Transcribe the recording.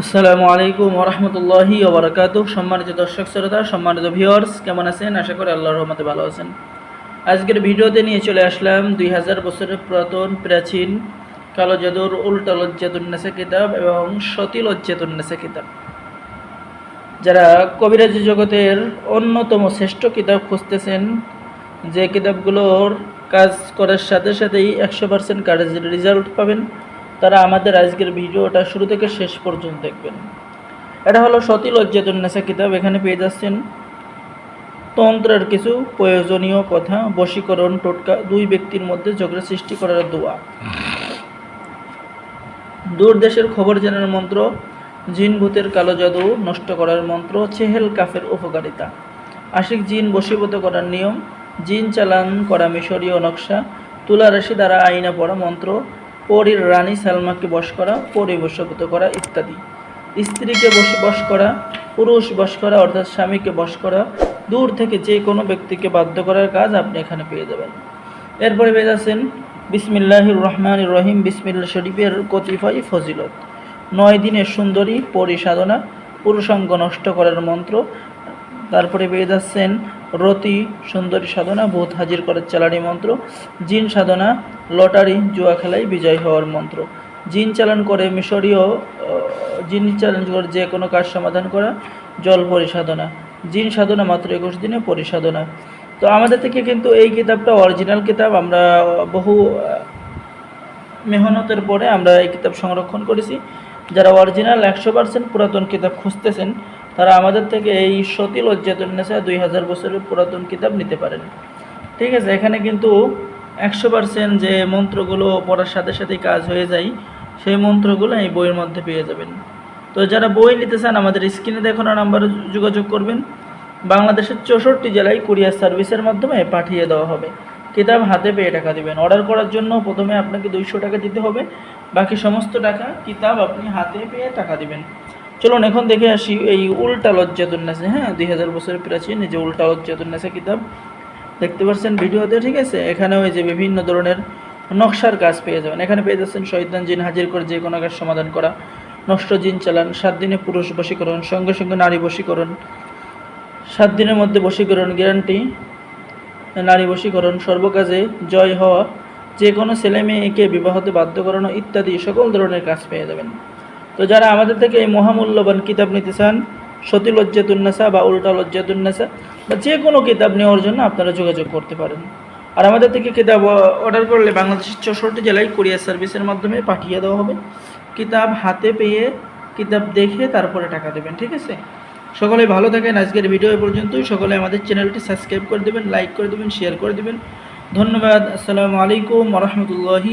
আসসালামু আলাইকুম ওরহমতুল্লাহি ওবরাকাত সম্মানিত দর্শক শ্রোতা, সম্মানিত ভিউয়ার্স কেমন আছেন? আশা করি আল্লাহর রহমতে ভালো আছেন। আজকের ভিডিওতে নিয়ে চলে আসলাম দুই হাজার বছরের পুরাতন, প্রাচীন কালো জাদুর, উল্টা লজ্জাতুন্নেসা কিতাব এবং সতী লজ্জাতুন্নেসা কিতাব। যারা কবিরাজি জগতের অন্যতম শ্রেষ্ঠ কিতাব খুঁজতেছেন, যে কিতাবগুলোর কাজ করার সাথে সাথেই একশো পার্সেন্ট কাজের রেজাল্ট পাবেন। তারা আমাদের আজকের ভিডিওটা শুরু থেকে শেষ পর্যন্ত দেখবেন। এটা হলো সতী লজ্জাতুন্নেসা কিতাব, এখানে পেয়ে যাচ্ছেন। তন্ত্রের কিছু প্রয়োজনীয় কথা, বশীকরণ, টোটকা, দুই ব্যক্তির মধ্যে ঝগড়া সৃষ্টি করার দোয়া। দূর দেশের খবর জানার মন্ত্র, জিন ভূতের কালো জাদু নষ্ট করার মন্ত্র, চেহেল কাফের উপকারিতা। আশিক জিন বশীভূত করার নিয়ম, জিন চালান করা মিশরীয় নকশা, তুলা রাশি দ্বারা আইনা পড়া মন্ত্র পরীর রানী সালমাকে বশ করা, পরি বশীভূত করা ইত্যাদি। স্ত্রীকে বশ বশ করা, পুরুষ বশ করা, অর্থাৎ স্বামীকে বশ করা, দূর থেকে যে কোনো ব্যক্তিকে বাধ্য করার কাজ আপনি এখানে পেয়ে যাবেন। এরপরে পেয়ে যাচ্ছেন, বিসমিল্লাহির রহমান রহিম বিসমিল্লা শরীফের কতিফাই ফজিলত। নয় দিনের সুন্দরী, পরিসাধনা, পুরুষাঙ্গ নষ্ট করার মন্ত্র। তারপরে পেয়ে যাচ্ছেন রতি সুন্দরী সাধনা ভূত হাজির করার চালানি মন্ত্র, জিন সাধনা, লটারি, জুয়া খেলায় বিজয় হওয়ার মন্ত্র। জিন চালান করে মিশরীয় জিন চালান করে যে কোনো কাজ সমাধান করা জল পরিসাধনা জিন সাধনা মাত্র একুশ দিনে পরিসাধনা তো আমাদের থেকে কিন্তু এই কিতাবটা অরিজিনাল কিতাব, আমরা বহু মেহনতের পরে আমরা এই কিতাব সংরক্ষণ করেছি। যারা অরিজিনাল একশো পার্সেন্ট পুরাতন কিতাব খুঁজতেছেন, তারা আমাদের থেকে এই সতী নেশা দুই হাজার বছরের পুরাতন কিতাব নিতে পারেন। ঠিক আছে, এখানে কিন্তু একশো পার্সেন্ট যে মন্ত্রগুলো পড়ার সাথে সাথেই কাজ হয়ে যায়, সেই মন্ত্রগুলো এই বইয়ের মধ্যে পেয়ে যাবেন। তো যারা বই নিতে চান, আমাদের স্ক্রিনে দেখানো নাম্বারে যোগাযোগ করবেন। বাংলাদেশের চৌষট্টি জেলায় কুরিয়ার সার্ভিসের মাধ্যমে পাঠিয়ে দেওয়া হবে। কিতাব হাতে পেয়ে টাকা দিবেন। অর্ডার করার জন্য প্রথমে আপনাকে দুইশো টাকা দিতে হবে। বাকি সমস্ত টাকা কিতাব আপনি হাতে পেয়ে টাকা দিবেন। চলুন, এখন দেখে আসি এই উল্টা লজ্জাতুন্নাসে হ্যাঁ দুই হাজার বছরের প্রাচীন এই যে উল্টা লজ্জাতুন্নাসে কিতাব। দেখতে পাচ্ছেন ভিডিওতে, ঠিক আছে? এখানে ওই যে বিভিন্ন ধরনের নকশার কাজ পেয়ে যাবেন। এখানে পেয়ে যাচ্ছেন শহীদান জিন, হাজির করে যে কোনো কাজ সমাধান করা। নষ্ট জিন চালান, সাত দিনে পুরুষ বশীকরণ, সঙ্গে সঙ্গে নারী বশীকরণ, সাত দিনের মধ্যে বশীকরণ গ্যারান্টি নারী বশীকরণ, সর্বকাজে জয় হওয়া, যে কোনো ছেলে মেয়েকে বিবাহতে বাধ্য করানো ইত্যাদি সকল ধরনের কাজ পেয়ে যাবেন। তো যারা আমাদের থেকে এই মহামূল্যবান কিতাব নিতে চান, সতী লজ্জাতুন্নেসা বা উল্টা লজ্জাতুন্নেসা বা যে কোনো কিতাব নেওয়ার জন্য আপনারা যোগাযোগ করতে পারেন। আর আমাদের থেকে কিতাব অর্ডার করলে বাংলাদেশের চৌষট্টি জেলায় কুরিয়ার সার্ভিসের মাধ্যমে পাঠিয়ে দেওয়া হবে। কিতাব হাতে পেয়ে কিতাব দেখে তারপরে টাকা দেবেন, ঠিক আছে? সকলে ভালো থাকেন। আজকের ভিডিও পর্যন্তই। সকলে আমাদের চ্যানেলটি সাবস্ক্রাইব করে দেবেন, লাইক করে দেবেন শেয়ার করে দেবেন। ধন্যবাদ। আসসালামু আলাইকুম রহমতুল্লাহি